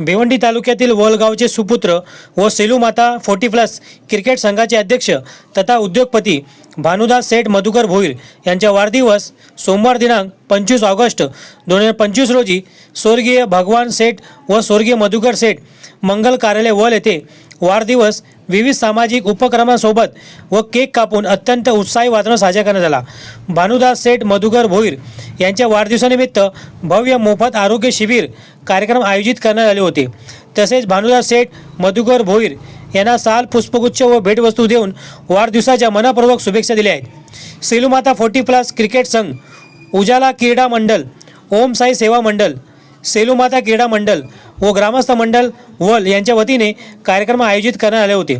भिवंडी तालुक्यातील वलगावचे सुपुत्र व सेलूमाता फोर्टी प्लस क्रिकेट संघाचे अध्यक्ष तथा उद्योगपती भानुदास सेठ मधुकर भोईर यांच्या वाढदिवस सोमवार दिनांक पंचवीस ऑगस्ट दोन हजार पंचवीस रोजी स्वर्गीय भगवान सेठ व स्वर्गीय मधुकर सेठ मंगल कार्यालय वल येथे वाढदिवस विविध सामाजिक उपक्रमांसोबत व केक कापून अत्यंत उत्साही वातावरण साजरा करण्यात आला. भानुदास सेठ मधुकर भोईर यांच्या वाढदिवसानिमित्त भव्य मोफत आरोग्य शिबिर कार्यक्रम आयोजित करण्यात आले होते. तसेच भानुदास सेठ मधुकर भोईर यांना साल पुष्पगुच्छ व भेटवस्तू देऊन वाढदिवसाच्या मनापूर्वक शुभेच्छा दिल्या आहेत. सेलूमाता फोर्टी प्लस क्रिकेट संघ उजाला क्रीडा मंडल ओम साई सेवा मंडळ सेलूमाता क्रीडा मंडल व ग्रामस्थ मंडल वल यांच्या वतीने कार्यक्रम आयोजित करण्यात आले होते.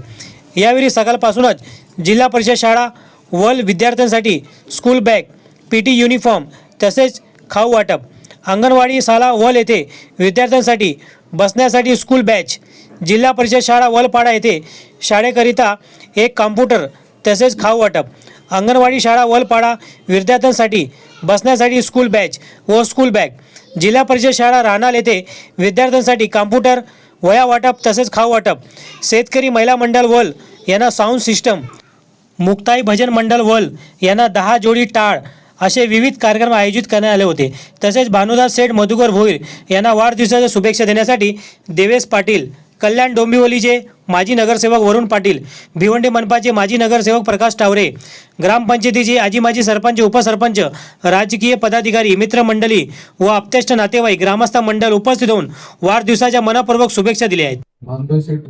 यावेळी सकाळपासूनच जिल्हा परिषद शाळा वल विद्यार्थ्यांसाठी school bag P T uniform तसेच खाऊ वाटप अंगणवाडी शाळा वल येथे विद्यार्थ्यांसाठी बसण्यासाठी स्कूल बॅच जिल्हा परिषद शाळा वलपाडा येथे शाळेकरिता एक कॉम्प्युटर तसेच खाऊ वाटप अंगणवाडी शाळा वलपाडा विद्यार्थ्यांसाठी बसण्यासाठी स्कूल बॅच व स्कूल बॅग जिल्हा परिषद शाळा राहणार येथे विद्यार्थ्यांसाठी कॉम्प्युटर वया वाटप तसेच खाऊ वाटप शेतकरी महिला मंडळ वल यांना साऊंड सिस्टम मुक्ताई भजन मंडळ वल यांना दहा जोडी टाळ. असे विविध कार्यक्रम आयोजित करण्यात आले होते. तसेच भानुदास सेठ मधुकर भोईर यांना वाढदिवसाच्या शुभेच्छा देण्यासाठी देवेश पाटील कल्याण डोंबिवलीचे माजी नगरसेवक वरुण पाटील भिवंडी मनपाचे माजी नगरसेवक प्रकाश टावरे ग्रामपंचायतीचे आजी माजी सरपंच उपसरपंच राजकीय पदाधिकारी मित्रमंडळी व आप्तेष्ट नातेवाईक ग्रामस्थ मंडळ उपस्थित होऊन वाढदिवसाच्या मनपूर्वक शुभेच्छा दिल्या आहेत. शेठ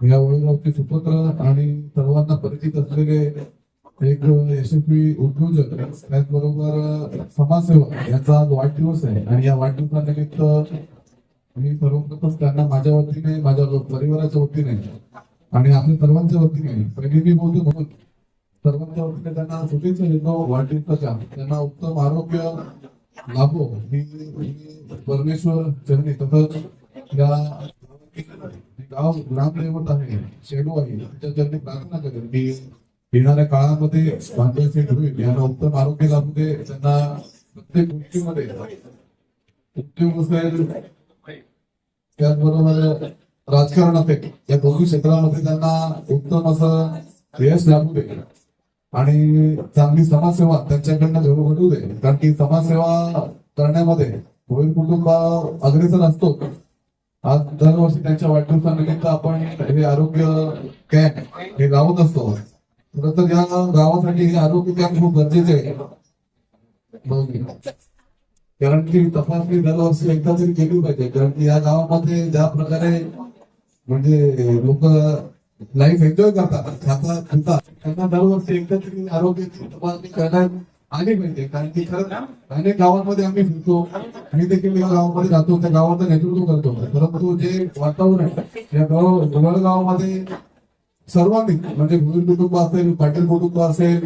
या वडगावचे सुपुत्र आणि सर्वांना परिचित असलेले एक यशस्वी उद्योजक त्याचबरोबर समाजसेवक याचा आज वाढदिवस आहे. आणि या वाढदिवसानिमित्त मी सर्वप्रथम त्यांना माझ्या वतीने माझ्या परिवाराच्या वतीने आणि आपल्या सर्वांच्या वतीने पहिली मी बोलतो म्हणून सर्वांच्या वतीने त्यांना शुभेच्छा देतो वाढदिवसाच्या. त्यांना उत्तम आरोग्य लाभो ही परमेश्वर चरणी तसंच या गाव ग्रामदैवत आहे शेडू आहे. त्याच्या चरणी प्रार्थना करेल की येणाऱ्या काळामध्ये बांधवायचे होईल यांना उत्तम आरोग्य लाभू दे त्यांना प्रत्येक गोष्टीमध्ये उद्योग असेल त्याचबरोबर राजकारण असेल या दोन्ही क्षेत्रामध्ये त्यांना उत्तम असं यश लाभू दे. आणि चांगली समाजसेवा त्यांच्याकडनं घडू घडू दे. कारण की समाजसेवा करण्यामध्ये भोईर कुटुंब अग्रेसर असतो. आज दरवर्षी त्यांच्या वाढदिवसानिमित्त आपण हे आरोग्य कॅम्प हे लावत असतो. नंतर या गावासाठी आरोग्य कॅम्प खूप गरजेचे आहे. कारण की तपासणी दरवर्षी एकदा तरी केली पाहिजे. कारण की या गावामध्ये ज्या प्रकारे म्हणजे लोक लाईफ एन्जॉय करतात खातात पितात त्यांना दरवर्षी एकदा तरी आरोग्याची तपासणी करण्यात आली पाहिजे. कारण की खरं अनेक गावांमध्ये आम्ही फिरतो. मी देखील या गावामध्ये जातो त्या गावाचं नेतृत्व करतो. परंतु जे वातावरण आहे या गाव गावामध्ये सर्वांनी म्हणजे भुईर कुटुंब असेल पाटील कुटुंब असेल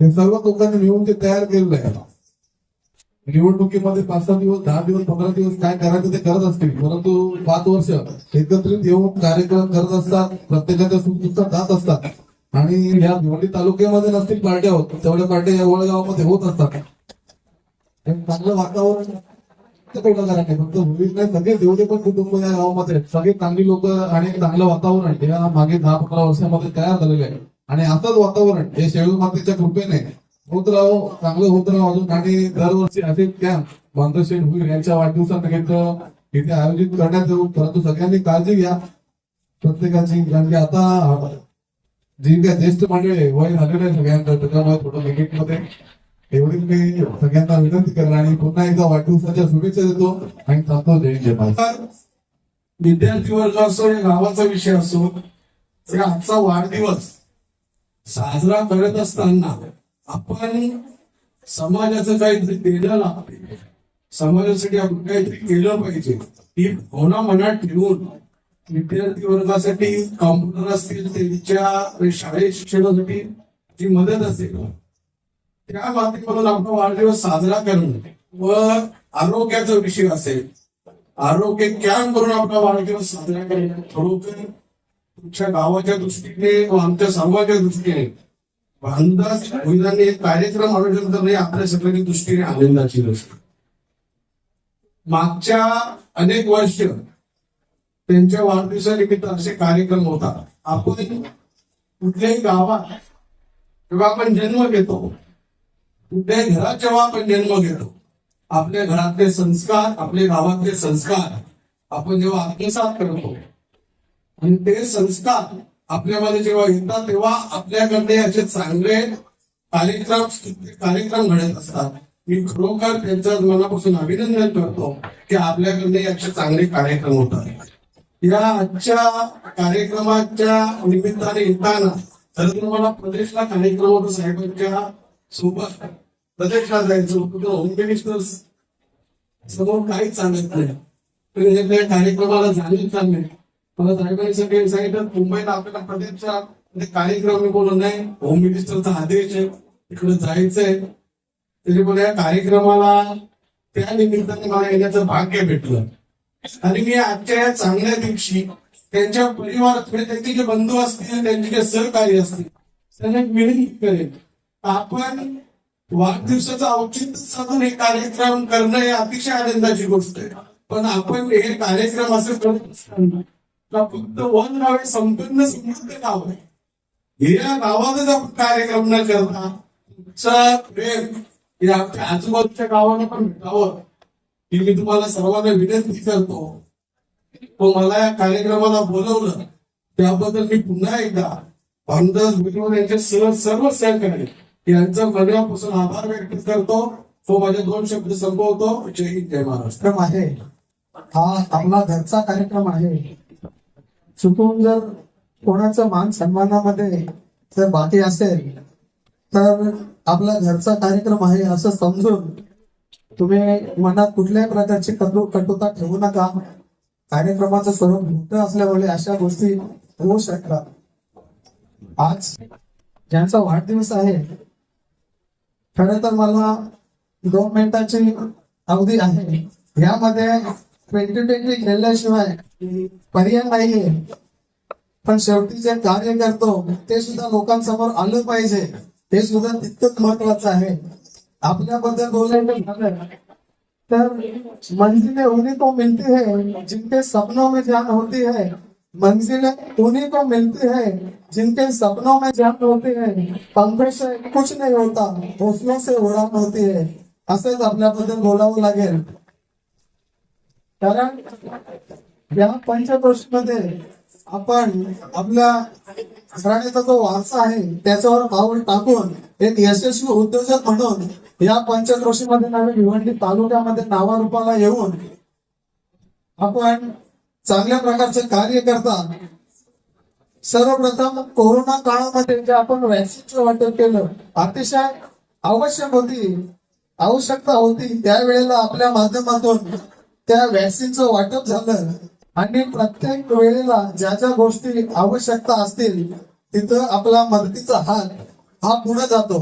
हे सर्व लोकांनी मिळून ते तयार केलेलं आहे निवडणुकीमध्ये पाच सहा दिवस दहा दिवस पंधरा दिवस काय करायचं ते करत असतील. परंतु पाच वर्ष एकत्रित येऊन कार्यक्रम करत असतात प्रत्येकाच्या सुखदुःखात जात असतात. आणि या भिवंडी तालुक्यामध्ये नसतील पार्ट्या होत तेवढ्या पार्ट्या या वळगावामध्ये होत असतात. चांगलं वातावरण नाही फक्त नाही सगळे जेवढे पण कुटुंब या गावामध्ये सगळे चांगली लोक आणि चांगलं वातावरण या मागे दहा पंधरा वर्षामध्ये तयार झालेलं आहे. आणि असंच वातावरण हे शेळू मातेच्या कृपेने होत राहो चांगलं होत राहो अजून आणि दरवर्षी असे कॅम्प बांधवशेठ होईल यांच्या वाढदिवसानिमित्त इथे आयोजित करण्यात येऊ. परंतु सगळ्यांनी काळजी घ्या. प्रत्येकाची कारण की आता जी काय ज्येष्ठ मंडळी वय झालेलं आहे सगळ्यांचं. त्याच्यामुळे थोडं लिमिटमध्ये एवढीच मी सगळ्यांना विनंती करणार आणि पुन्हा एकदा वाढदिवसाच्या शुभेच्छा देतो आणि थांबतो. जय जय विद्यार्थी वर्ग असो या गावाचा विषय असो तर आजचा वाढदिवस साजरा करत असताना आपण समाजाचं काहीतरी देणं लागते समाजासाठी आपण काहीतरी केलं पाहिजे. ही भावना मनात ठेवून विद्यार्थी वर्गासाठी कॉम्प्युटर असतील त्यांच्या शाळेत शिक्षणासाठी जी मदत असेल त्या माध्यमातून आपला वाढदिवस साजरा करणं व आरोग्याचा विषय असेल आरोग्य कॅम्प करून आपला वाढदिवस साजरा करणं खरोखर तुमच्या गावाच्या दृष्टीने व आमच्या सर्वांच्या दृष्टीने अंदाज महिलांनी एक कार्यक्रम आयोजन करणे आपल्या सगळ्यांच्या दृष्टीने आनंदाची गोष्ट. मागच्या अनेक वर्ष त्यांच्या वाढदिवसानिमित्त असे कार्यक्रम होतात. आपण कुठल्याही गावात जेव्हा आपण जन्म घेतो कुठल्याही घरात जेव्हा आपण जन्म घेतो आपल्या घरातले संस्कार आपले गावातले संस्कार आपण जेव्हा आत्मसात करतो आणि ते संस्कार आपल्यामध्ये जेव्हा येतात तेव्हा आपल्याकडे असे चांगले कार्यक्रम कार्यक्रम घडत असतात. मी खरोखर त्यांचं मनापासून अभिनंदन करतो की आपल्याकडे असे चांगले कार्यक्रम होतात. या आजच्या कार्यक्रमाच्या निमित्ताने येताना तर तुम्हाला प्रदेशला कार्यक्रम होता साहेबांच्या सोबत प्रदेशला जायचो कुठं होम मिनिस्टर्स समोर काहीच सांगत नाही. कार्यक्रमाला झाले चालले. मला साहेबांनी सगळे सांगितलं मुंबईला आपल्याला प्रदेशचा म्हणजे कार्यक्रम मी नाही. होम मिनिस्टरचा आदेश आहे. इकडे जायचंय. त्याच्यामुळे या कार्यक्रमाला त्या निमित्ताने मला येण्याचं भाग्य भेटलं. आणि मी आजच्या या चांगल्या दिवशी त्यांच्या परिवारात म्हणजे त्यांचे जे बंधू असतील त्यांचे जे सहकारी असतील त्यांना मिळून करेन. आपण वाढदिवसाचं औचित्य साधून हे कार्यक्रम करणं हे अतिशय आनंदाची गोष्ट आहे. पण आपण हे कार्यक्रम असं करत असताना का फक्त वन गाव हे संपन्न समृद्ध गाव आहे. या गावातच आपण कार्यक्रम न करता प्रेम या आपल्या आजूबाजूच्या गावाने पण भेटावं. ही मी तुम्हाला सर्वांना विनंती करतो. तो मला या कार्यक्रमाला बोलवलं. त्याबद्दल मी पुन्हा एकदा भानुदास बिटवर यांच्या सर्व सर्व सहकारी यांचा मनापासून आभार व्यक्त करतो. तो माझे दोन शब्द संपवतो. जय हिंद जय महाराष्ट्र. आहे. हा आपला घरचा कार्यक्रम आहे. चुकून जर कोणाचं मान सन्मानामध्ये जर बाकी असेल तर आपला घरचा कार्यक्रम आहे असं समजून तुम्ही मनात कुठल्याही प्रकारची कटु कटुता ठेवू नका. कार्यक्रमाचं स्वरूप मोठं असल्यामुळे अशा गोष्टी होऊ शकतात. आज ज्यांचा वाढदिवस आहे खरं तर मला दोन मिनिटाची अवधी आहे. यामध्ये ट्वेंटी ट्वेंटी खेळल्याशिवाय पर्याय नाहीये. पण शेवटी जे कार्य करतो ते सुद्धा लोकांसमोर आलं पाहिजे. हे सुद्धा तितकंच महत्वाचं आहे. आपल्याबद्दल बोलायचं झालं तर मंजिले उन्हीं को मिलती है जिनके सपनों में जान होती है. मंजिलें उन्हीं को मिलती है जिनके सपनों में जन्म होती है। पंखों से कुछ नहीं होता हौसलों से उड़ान होती है। असंच आपल्याबद्दल बोलावं लागेल कारण या पंचक्रोशीमध्ये आपण आपल्या घराण्याचा जो वारसा आहे त्याच्यावर पाऊल टाकून एक यशस्वी उद्योजक म्हणून या पंचक्रोशीमध्ये नवीन भिवंडी तालुक्यामध्ये नावारूपाला येऊन आपण चांगल्या प्रकारचे कार्य करता सर्वप्रथम कोरोना काळामध्ये जे आपण व्हॅक्सिनचं वाटप केलं अतिशय आवश्यक होती आवश्यकता होती. त्यावेळेला आपल्या माध्यमातून त्या व्हॅक्सिनचं वाटप झालं. आणि प्रत्येक वेळेला ज्या ज्या गोष्टी आवश्यकता असतील तिथं आपला मदतीचा हात हा पुढे जातो.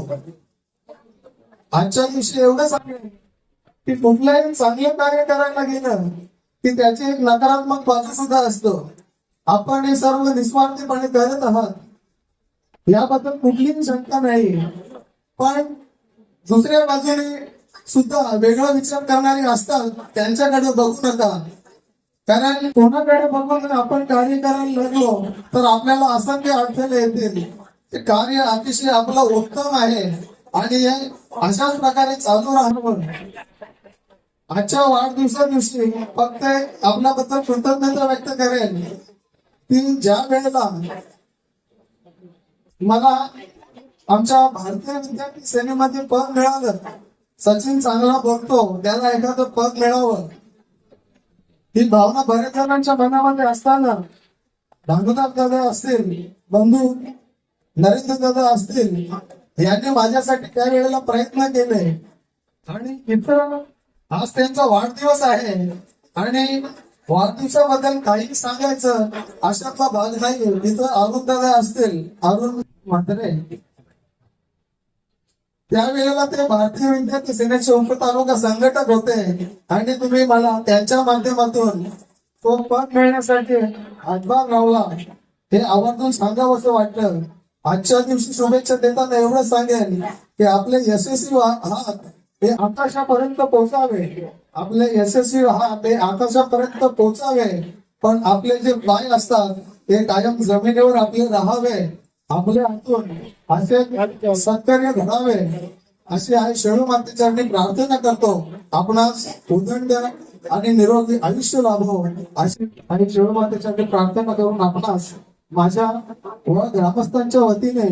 आजच्या दिवशी एवढं सांगेल की कुठल्याही चांगलं कार्य करायला गेलं की त्याची एक नकारात्मक बाजू सुद्धा असतो. आपण हे सर्व निस्वार्थीपणे करत आहात. याबद्दल कुठलीही शंका नाही. पण दुसऱ्या बाजूने सुद्धा वेगळा विचार करणारे असतात त्यांच्याकडे बघू नका. कारण कोणाकडे बघून आपण कार्य करायला लागलो तर आपल्याला असंख्य अडथळे येतील. ते कार्य अतिशय आपलं उत्तम आहे. आणि हे अशाच प्रकारे चालू राहणं आजच्या वाढदिवसा दिवशी फक्त आपल्याबद्दल कृतज्ञता व्यक्त करेल की ज्या वेळेला मला आमच्या भारतीय विद्यार्थी सेनेमध्ये पद मिळालं सचिन चांगला बोलतो त्याला एखादं पद मिळावं ही भावना बऱ्याच जणांच्या मनामध्ये असताना भानुदास दादा असतील बंधू नरेंद्र दादा असतील यांनी माझ्यासाठी त्या वेळेला प्रयत्न केले. आणि इथं आज त्यांचा वाढदिवस आहे. आणि वाढदिवसाबद्दल काही सांगायचं अशातला भाग नाही. तिथं अरुण दादा असतील अरुण म्हात्रे. त्यावेळेला ते भारतीय विद्यार्थी सेनेचे उपतालुका संघटक होते. आणि तुम्ही मला त्यांच्या माध्यमातून तो पद मिळण्यासाठी हातभार लावला. हे आवर्जून सांगावं असं वाटलं आजच्या दिवशी शुभेच्छा देताना एवढं सांगेल की आपले यशस्वी हात ते आकाशापर्यंत पोहोचावे. आपले यशस्वी व्हा ते आकाशापर्यंत पोहोचावे. पण आपले जे पाय असतात ते कायम जमिनीवर आपले राहावे. आपले हातून असे सत्कार्य घडावे. अशी आहे शेळू मातेच्या प्रार्थना करतो. आपणास उदंड आणि निरोगी आयुष्य लाभो. अशी आणि शेळू मातेच्या प्रार्थना करून आपणास माझ्या व ग्रामस्थांच्या वतीने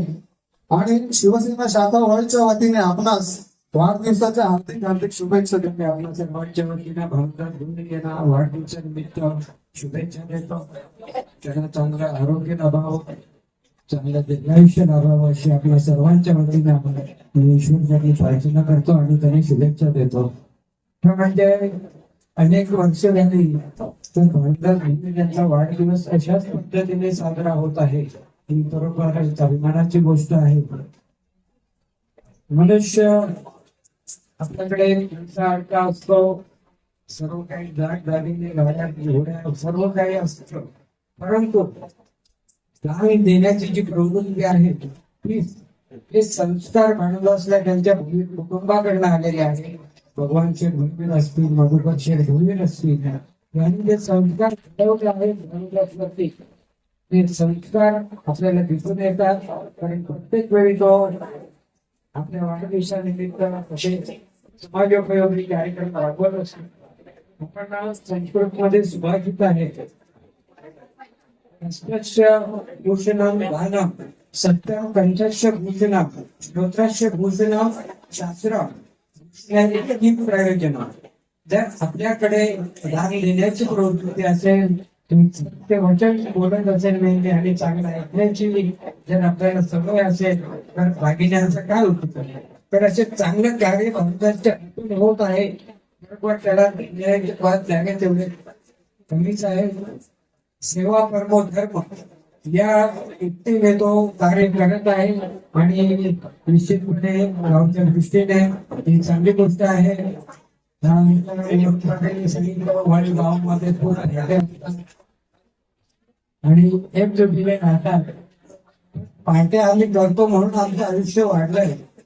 आणि शिवसेना शाखा वळच्या वतीने आपणास वाढदिवसाच्या हार्दिक हार्दिक शुभेच्छा देते. आपल्या सर्वांच्या वतीने भारतात घेऊन यांना वाढदिवसानिमित्त शुभेच्छा देतो. त्यांना चांगलं आरोग्य लाभावं. चांगलं दीर्घायुष्य लाभावं अशी आपल्या सर्वांच्या वतीने आपण ईश्वरसाठी प्रार्थना करतो आणि त्यांनी शुभेच्छा देतो. म्हणजे अनेक वर्ष झाली तर भारतात घेऊन यांचा वाढदिवस अशाच पद्धतीने साजरा होत आहे. ही बरोबर अभिमानाची गोष्ट आहे. मनुष्य आपल्याकडे असतो. सर्व काही दाट दागिने गाड्या घोड्या सर्व काही असतं. परंतु दान देण्याची जी प्रवृत्ती आहे ती ते संस्कार मानवासला त्यांच्या कुटुंबाकडनं आलेले आहे. भगवान शेठ भूमीर असतील मधुकर शेठ भूमीर असतील यांनी जे संस्कार घडवले आहेत ते संस्कार आपल्याला दिसून येतात. कारण प्रत्येक वेळी तो आपल्या वाढदिवसानिमित्त असे समाजोपयोगी कार्यक्रम राबवत असतो आपण संस्कृतमध्ये सुभाषित आहेत अस्पृश्य भूषणम दानम सत्यम कंठस्य भूषणम श्रोत्रस्य भूषणम शास्त्र प्रयोजन जर आपल्याकडे दान देण्याची प्रवृत्ती असेल ते सत्य वचन बोलत असेल नाही आणि चांगलं ऐकण्याची जर आपल्याला सवय असेल तर भागिन्यांचा काय उपयोग तर? असे चांगलं कार्य भारताच्या हातून होत आहे. बरोबर त्याला न्यायाचे पाच जागे तेवढे कमीच आहे. सेवा परमो धर्म या युक्तीने तो कार्य करत आहे. आणि निश्चितपणे गावच्या दृष्टीने ही चांगली गोष्ट आहे. ह्या गावामध्ये खूप भेटे आणि एकजुटीने पार्ट्या आम्ही करतो म्हणून आमचं आयुष्य वाढलंय.